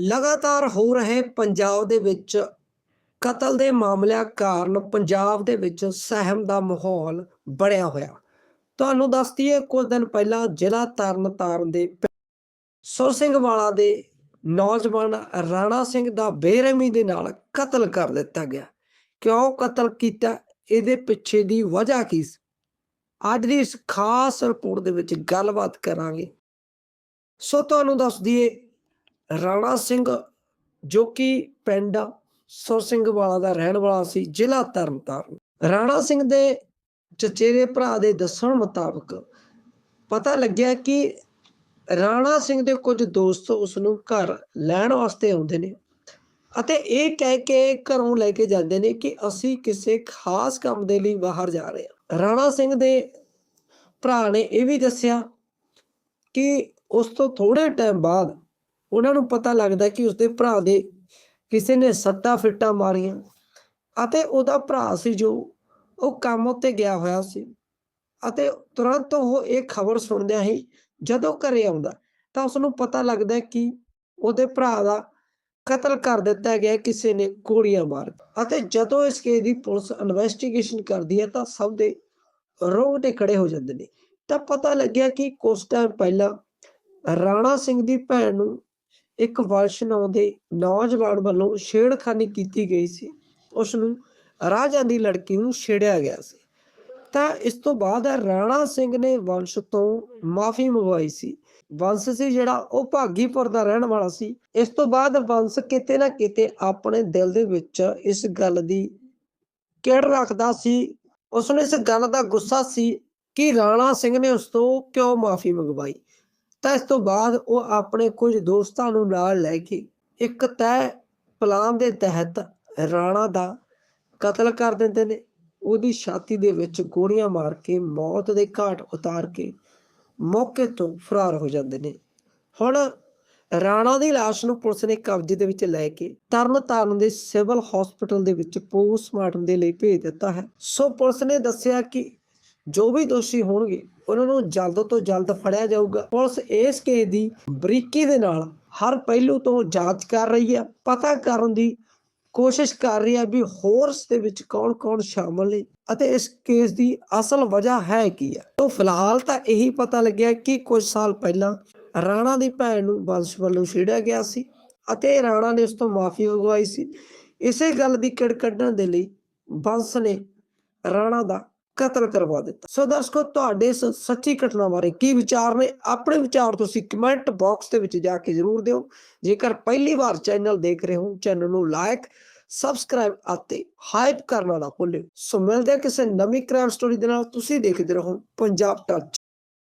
ਲਗਾਤਾਰ ਹੋ ਰਹੇ ਪੰਜਾਬ ਦੇ ਵਿੱਚ ਕਤਲ ਦੇ ਮਾਮਲਿਆਂ ਕਾਰਨ ਪੰਜਾਬ ਦੇ ਵਿੱਚ ਸਹਿਮ ਦਾ ਮਾਹੌਲ ਬਣਿਆ ਹੋਇਆ। ਤੁਹਾਨੂੰ ਦੱਸ ਦਈਏ, ਕੁਝ ਦਿਨ ਪਹਿਲਾਂ ਜ਼ਿਲ੍ਹਾ ਤਰਨਤਾਰਨ ਦੇ ਪਿੰ- ਸੁਰ ਸਿੰਘ ਵਾਲਾ ਦੇ ਨੌਜਵਾਨ ਰਾਣਾ ਸਿੰਘ ਦਾ ਬੇਰਹਿਮੀ ਦੇ ਨਾਲ ਕਤਲ ਕਰ ਦਿੱਤਾ ਗਿਆ। ਕਿਉਂ ਕਤਲ ਕੀਤਾ? ਇਹਦੇ ਪਿੱਛੇ ਦੀ ਵਜ੍ਹਾ ਕੀ ਸੀ? ਅੱਜ ਦੀ ਇਸ ਖਾਸ ਰਿਪੋਰਟ ਦੇ ਵਿੱਚ ਗੱਲਬਾਤ ਕਰਾਂਗੇ। ਸੋ ਤੁਹਾਨੂੰ ਦੱਸ ਦਈਏ ਰਾਣਾ ਸਿੰਘ, ਜੋ ਕਿ ਪਿੰਡ ਸੁਰ ਸਿੰਘ ਵਾਲਾ ਦਾ ਰਹਿਣ ਵਾਲਾ ਸੀ, ਜ਼ਿਲ੍ਹਾ ਤਰਨਤਾਰਨ। ਰਾਣਾ ਸਿੰਘ ਦੇ ਚਚੇਰੇ ਭਰਾ ਦੇ ਦੱਸਣ ਮੁਤਾਬਕ ਪਤਾ ਲੱਗਿਆ ਕਿ ਰਾਣਾ ਸਿੰਘ ਦੇ ਕੁਝ ਦੋਸਤ ਉਸ ਨੂੰ ਘਰ ਲੈਣ ਵਾਸਤੇ ਆਉਂਦੇ ਨੇ ਅਤੇ ਇਹ ਕਹਿ ਕੇ ਘਰੋਂ ਲੈ ਕੇ ਜਾਂਦੇ ਨੇ ਕਿ ਅਸੀਂ ਕਿਸੇ ਖਾਸ ਕੰਮ ਦੇ ਲਈ ਬਾਹਰ ਜਾ ਰਹੇ ਹਾਂ। ਰਾਣਾ ਸਿੰਘ ਦੇ ਭਰਾ ਨੇ ਇਹ ਵੀ ਦੱਸਿਆ ਕਿ ਉਸ ਤੋਂ ਥੋੜੇ ਟਾਈਮ ਬਾਅਦ ਉਹਨਾਂ ਨੂੰ ਪਤਾ ਲੱਗਦਾ ਕਿ ਉਸਦੇ ਭਰਾ ਦੇ ਕਿਸੇ ਨੇ ਸੱਟਾਂ ਫਿੱਟਾਂ ਮਾਰੀਆਂ ਅਤੇ ਉਹਦਾ ਭਰਾ ਸੀ ਜੋ ਉਹ ਕੰਮ ਉੱਤੇ ਗਿਆ ਹੋਇਆ ਸੀ ਅਤੇ ਤੁਰੰਤ ਉਹ ਇਹ ਖਬਰ ਸੁਣਦਿਆਂ ਹੀ ਜਦੋਂ ਘਰੇ ਆਉਂਦਾ ਤਾਂ ਉਸ ਨੂੰ ਪਤਾ ਲੱਗਦਾ ਕਿ ਉਹਦੇ ਭਰਾ ਦਾ ਕਤਲ ਕਰ ਦਿੱਤਾ ਗਿਆ ਕਿਸੇ ਨੇ ਗੋਲੀਆਂ ਮਾਰ ਅਤੇ ਜਦੋਂ ਇਸ ਕੇਸ ਦੀ ਪੁਲਿਸ ਇਨਵੈਸਟੀਗੇਸ਼ਨ ਕਰਦੀ ਹੈ ਤਾਂ ਸਭ ਦੇ ਰੋਂਗਟੇ ਖੜੇ ਹੋ ਜਾਂਦੇ ਨੇ। ਤਾਂ ਪਤਾ ਲੱਗਿਆ ਕਿ ਕੁਝ ਟਾਈਮ ਪਹਿਲਾਂ ਰਾਣਾ ਸਿੰਘ ਦੀ ਭੈਣ ਨੂੰ ਇੱਕ ਵੈਸ਼ਨਵ ਦੇ ਨੌਜਵਾਨ ਵੱਲੋਂ ਛੇੜਖਾਨੀ ਕੀਤੀ ਗਈ ਸੀ। ਉਸ ਨੂੰ ਰਾਹ ਜਾਂਦੀ ਲੜਕੀ ਨੂੰ ਛੇੜਿਆ ਗਿਆ ਸੀ। ਤਾਂ ਇਸ ਤੋਂ ਬਾਅਦ ਰਾਣਾ ਸਿੰਘ ਨੇ ਵੰਸ਼ ਤੋਂ ਮਾਫੀ ਮੰਗਵਾਈ ਸੀ। ਵੰਸ਼ ਸੀ ਜਿਹੜਾ ਉਹ ਭਾਗੀਪੁਰ ਦਾ ਰਹਿਣ ਵਾਲਾ ਸੀ। ਇਸ ਤੋਂ ਬਾਅਦ ਵੰਸ਼ ਕਿਤੇ ਨਾ ਕਿਤੇ ਆਪਣੇ ਦਿਲ ਦੇ ਵਿੱਚ ਇਸ ਗੱਲ ਦੀ ਕਿੜ ਰੱਖਦਾ ਸੀ। ਉਸ ਨੂੰ ਇਸ ਗੱਲ ਦਾ ਗੁੱਸਾ ਸੀ ਕਿ ਰਾਣਾ ਸਿੰਘ ਨੇ ਉਸ ਤੋਂ ਕਿਉਂ ਮਾਫੀ ਮੰਗਵਾਈ? ਤਾਂ ਇਸ ਤੋਂ ਬਾਅਦ ਉਹ ਆਪਣੇ ਕੁਝ ਦੋਸਤਾਂ ਨੂੰ ਨਾਲ ਲੈ ਕੇ ਇੱਕ ਤੈਅ ਪਲਾਨ ਦੇ ਤਹਿਤ ਰਾਣਾ ਦਾ ਕਤਲ ਕਰ ਦਿੰਦੇ ਨੇ। ਉਹਦੀ ਛਾਤੀ ਦੇ ਵਿੱਚ ਗੋਲੀਆਂ ਮਾਰ ਕੇ ਮੌਤ ਦੇ ਘਾਟ ਉਤਾਰ ਕੇ ਮੌਕੇ ਤੋਂ ਫਰਾਰ ਹੋ ਜਾਂਦੇ ਨੇ। ਹੁਣ ਰਾਣਾ ਦੀ ਲਾਸ਼ ਨੂੰ ਪੁਲਿਸ ਨੇ ਕਬਜ਼ੇ ਦੇ ਵਿੱਚ ਲੈ ਕੇ ਤਰਨਤਾਰਨ ਦੇ ਸਿਵਲ ਹਸਪੀਟਲ ਦੇ ਵਿੱਚ ਪੋਸਟਮਾਰਟਮ ਦੇ ਲਈ ਭੇਜ ਦਿੱਤਾ ਹੈ। ਸੋ ਪੁਲਿਸ ਨੇ ਦੱਸਿਆ ਕਿ ਜੋ ਵੀ ਦੋਸ਼ੀ ਹੋਣਗੇ, ਉਹਨਾਂ ਨੂੰ ਜਲਦ ਤੋਂ ਜਲਦ ਫੜਿਆ ਜਾਊਗਾ। ਪੁਲਿਸ ਇਸ ਕੇਸ ਦੀ ਬਰੀਕੀ ਦੇ ਨਾਲ ਹਰ ਪਹਿਲੂ ਤੋਂ ਜਾਂਚ ਕਰ ਰਹੀ ਹੈ। ਪਤਾ ਕਰਨ ਦੀ ਕੋਸ਼ਿਸ਼ ਕਰ ਰਹੀ ਹੈ ਵੀ ਹੋਰ ਦੇ ਵਿੱਚ ਕੌਣ-ਕੌਣ ਸ਼ਾਮਲ ਨੇ ਅਤੇ ਇਸ ਕੇਸ ਦੀ ਅਸਲ ਵਜ੍ਹਾ ਹੈ ਕੀ ਹੈ। ਤੋਂ ਫਿਲਹਾਲ ਤਾਂ ਇਹੀ ਪਤਾ ਲੱਗਿਆ ਕਿ ਕੁਝ ਸਾਲ ਪਹਿਲਾਂ ਰਾਣਾ ਦੀ ਭੈਣ ਨੂੰ ਬੰਸ਼ ਵੱਲੋਂ ਛੇੜਿਆ ਗਿਆ ਸੀ ਅਤੇ ਰਾਣਾ ਨੇ ਉਸ ਤੋਂ ਮਾਫੀ ਮੰਗਵਾਈ ਸੀ। ਇਸੇ ਗੱਲ ਦੀ ਕਿੜ ਕੱਢਣ ਦੇ ਲਈ ਬੰਸ ਨੇ ਰਾਣਾ ਦਾ ਕਤਲ ਕਰਵਾ ਦਿੱਤਾ। ਸੋ ਦਰਸ਼ਕੋ, ਤੁਹਾਡੇ ਇਸ ਸੱਚੀ ਘਟਨਾ ਬਾਰੇ ਕੀ ਵਿਚਾਰ ਨੇ, ਆਪਣੇ ਵਿਚਾਰ ਤੁਸੀਂ ਕਮੈਂਟ ਬਾਕਸ ਦੇ ਵਿੱਚ ਜਾ ਕੇ ਜ਼ਰੂਰ ਦਿਓ। ਜੇਕਰ ਪਹਿਲੀ ਵਾਰ ਚੈਨਲ ਦੇਖ ਰਹੇ ਹੋ ਚੈਨਲ ਨੂੰ ਲਾਈਕ ਸਬਸਕ੍ਰਾਈਬ ਅਤੇ ਹਾਈਪ ਕਰਨਾ ਨਾ ਭੁੱਲਿਓ। ਸੋ ਮਿਲਦੇ ਕਿਸੇ ਨਵੀਂ ਕ੍ਰਾਈਮ ਸਟੋਰੀ ਦੇ ਨਾਲ, ਤੁਸੀਂ ਦੇਖਦੇ ਰਹੋ ਪੰਜਾਬ ਟੱਚ